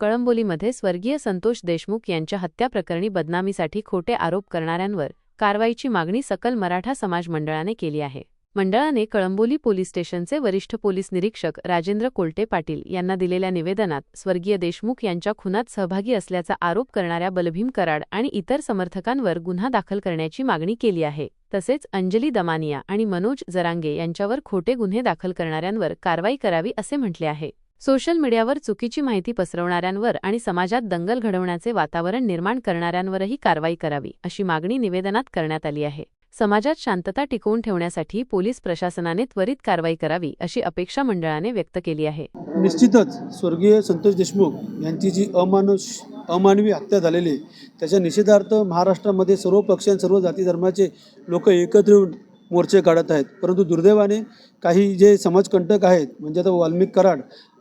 कळंबोलीमध्ये स्वर्गीय संतोष देशमुख यांच्या हत्याप्रकरणी बदनामीसाठी खोटे आरोप करणाऱ्यांवर कारवाईची मागणी सकल मराठा समाज मंडळाने केली आहे. मंडळाने कळंबोली पोलीस स्टेशनचे वरिष्ठ पोलीस निरीक्षक राजेंद्र कोलटे पाटील यांना दिलेल्या निवेदनात स्वर्गीय देशमुख यांच्या खुनात सहभागी असल्याचा आरोप करणाऱ्या बलभीम कराड आणि इतर समर्थकांवर गुन्हा दाखल करण्याची मागणी केली आहे. तसेच अंजली दमानिया आणि मनोज जरांगे यांच्यावर खोटे गुन्हे दाखल करणाऱ्यांवर कारवाई करावी असे म्हटले आहे. सोशल मीडियावर चुकीची माहिती पसरवणाऱ्यांवर आणि समाजात दंगल घडवण्याचे वातावरण निर्माण करणाऱ्यांवरही कारवाई करावी अशी मागणी निवेदनात करण्यात आली आहे. समाजात शांतता टिकवून ठेवण्यासाठी पोलीस प्रशासनाने त्वरित कारवाई करावी अशी अपेक्षा मंडळाने व्यक्त केली आहे. निश्चितच स्वर्गीय संतोष देशमुख यांची जी अमानुष अमानवी हत्या झालेली आहे त्याच्या निषेधार्थ महाराष्ट्रामध्ये सर्व पक्षां सर्व जाती धर्माचे लोक एकत्र येऊन मोर्चे काढत आहेत. परंतु दुर्दैवाने काही जे समाजकंटक आहेत म्हणजे आता वाल्मिक कराड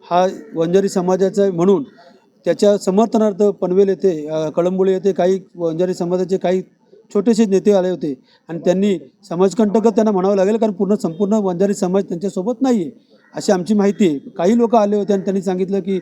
हा वंजारी समाजाचा आहे म्हणून त्याच्या समर्थनार्थ पनवेल येथे कळंबोळी येथे काही वंजारी समाजाचे काही छोटेसे नेते आले होते. आणि त्यांनी समाजकंटकच त्यांना म्हणावं लागेल कारण पूर्ण संपूर्ण वंजारी समाज त्यांच्यासोबत नाही आहे अशी आमची माहिती आहे. काही लोक आले होते आणि त्यांनी सांगितलं की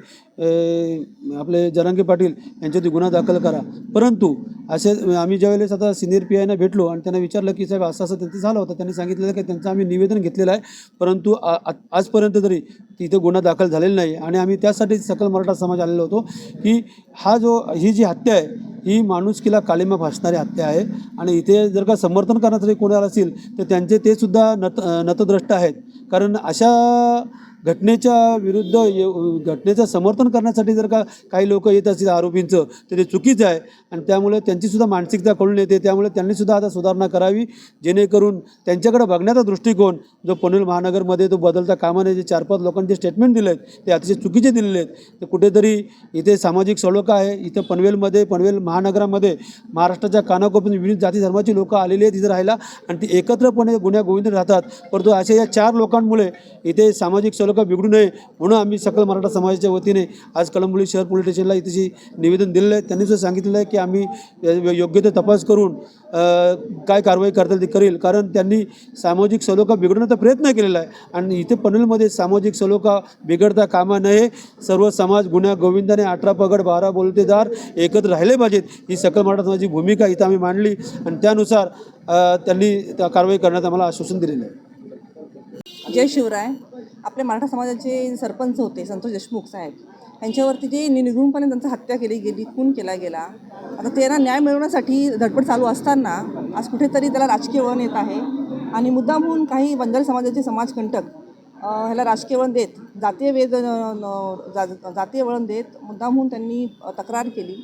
आपले जरांगे पाटील यांच्यावरती गुन्हा दाखल करा. परंतु असे आम्ही ज्यावेळेस आता सिनियर पी आयना भेटलो आणि त्यांना विचारलं की साहेब असं असं त्यांचं झालं होतं. त्यांनी सांगितलेलं की त्यांचं आम्ही निवेदन घेतलेलं आहे. परंतु आ- आजपर्यंत तरी तिथे गुन्हा दाखल झालेला नाही. आणि आम्ही त्यासाठी सकल मराठा समाज आलेलो होतो की हा जो ही जी हत्या आहे ही माणुसकीला कालिमा भासणारी हत्या आहे. आणि इथे जर का समर्थन करण्यासाठी कोणाला असेल तर त्यांचे ते सुद्धा नत नतद्रष्ट आहेत. कारण अशा घटनेच्या विरुद्ध ये- घटनेचं समर्थन करण्यासाठी जर का काही लोक येत असतील आरोपींचं तर ते चुकीचं आहे. आणि त्यामुळे त्यांचीसुद्धा मानसिकता कळून येते. त्यामुळे त्यांनीसुद्धा आता सुधारणा करावी जेणेकरून त्यांच्याकडे बघण्याचा दृष्टिकोन जो पनवेल महानगरमध्ये तो बदलता कामाने जे चार पाच लोकांचे स्टेटमेंट दिले आहेत ते अतिशय चुकीचे दिलेले आहेत. ते कुठेतरी इथे सामाजिक सलोखा आहे. इथं पनवेलमध्ये पनवेल महानगरामध्ये महाराष्ट्राच्या कानाकोपरून विविध जाती धर्माची लोक आलेली आहेत इथं राहायला. आणि ती एकत्रपणे गुन्ह्या गोविंद राहतात. परंतु अशा या चार लोकांमुळे इथे सामाजिक लोक बिघडू नये म्हणून आम्ही सकल मराठा समाजाच्या वतीने आज कळंबोली शहर पोलीस स्टेशनला इथे निवेदन दिलेलं आहे. त्यांनी सुद्धा सांगितलेलं आहे की आम्ही योग्य ते तपास करून काय कारवाई करता येईल करेल. कारण त्यांनी सामाजिक सलोखा बिघडवण्याचा प्रयत्न केलेला आहे. आणि इथे पनवेलमध्ये सामाजिक सलोखा बिघडता कामा नये. सर्व समाज गुन्हा गोविंदाने अठरा पगड बारा बोलतेदार एकत्र राहिले पाहिजेत. ही सकल मराठा समाजाची भूमिका इथं आम्ही मांडली. आणि त्यानुसार त्यांनी त्या कारवाई करण्यात आम्हाला आश्वासन दिलेलं आहे. जय शिवराय. आपल्या मराठा समाजाचे सरपंच होते संतोष देशमुख साहेब. यांच्यावरती जे नि- त्यांचा हत्या केली गेली खून केला गेला आता त्यांना न्याय मिळवण्यासाठी धडपड चालू असताना आज कुठेतरी त्याला राजकीय वळण येत आहे. आणि मुद्दामहून काही बंजारी समाजाचे समाजकंटक ह्याला राजकीय वळण देत जातीय वेद न- जा- जातीय वळण देत मुद्दामहून त्यांनी तक्रार केली.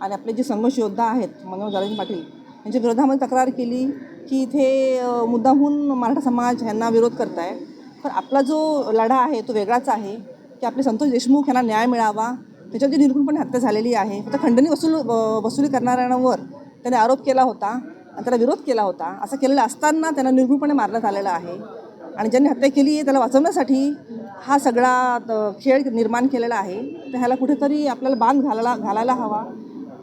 आणि आपले जे संघर्ष योद्धा आहेत मनोहर जारंग पाटील यांच्या विरोधामध्ये तक्रार केली की इथे मुद्दामहून मराठा समाज ह्यांना विरोध करताय. पण आपला जो लढा आहे तो वेगळाच आहे की आपले संतोष देशमुख यांना न्याय मिळावा. त्याच्यावर जी निर्गुणपणे हत्या झालेली आहे. फक्त खंडणी वसूल वसुली करणाऱ्यांवर त्याने आरोप केला होता आणि त्याला विरोध केला होता. असं केलेलं असताना त्यांना निर्गुणपणे मारण्यात आलेलं आहे. आणि ज्यांनी हत्या केली आहे त्याला वाचवण्यासाठी हा सगळा खेळ निर्माण केलेला आहे. तर ह्याला कुठेतरी आपल्याला बांध घालायला घालायला हवा.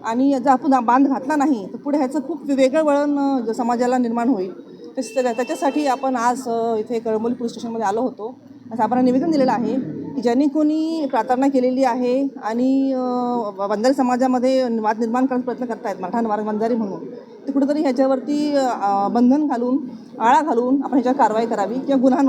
आणि जर आपण बांध घातला नाही तर पुढे ह्याचं खूप वेगळं वळण समाजाला निर्माण होईल. तेच त्या- त्याच्यासाठी आपण आज इथे कळमोली पोलीस स्टेशनमध्ये आलो होतो. असं आपण निवेदन दिलेलं आहे की ज्यांनी कोणी प्रार्थना केलेली आहे आणि बंजारी समाजामध्ये वाद निर्माण करण्याचा प्रयत्न करतायत मराठा वंजारी म्हणून ते कुठेतरी ह्याच्यावरती बंधन घालून आळा घालून आपण ह्याच्यावर कारवाई करावी किंवा गुन्हा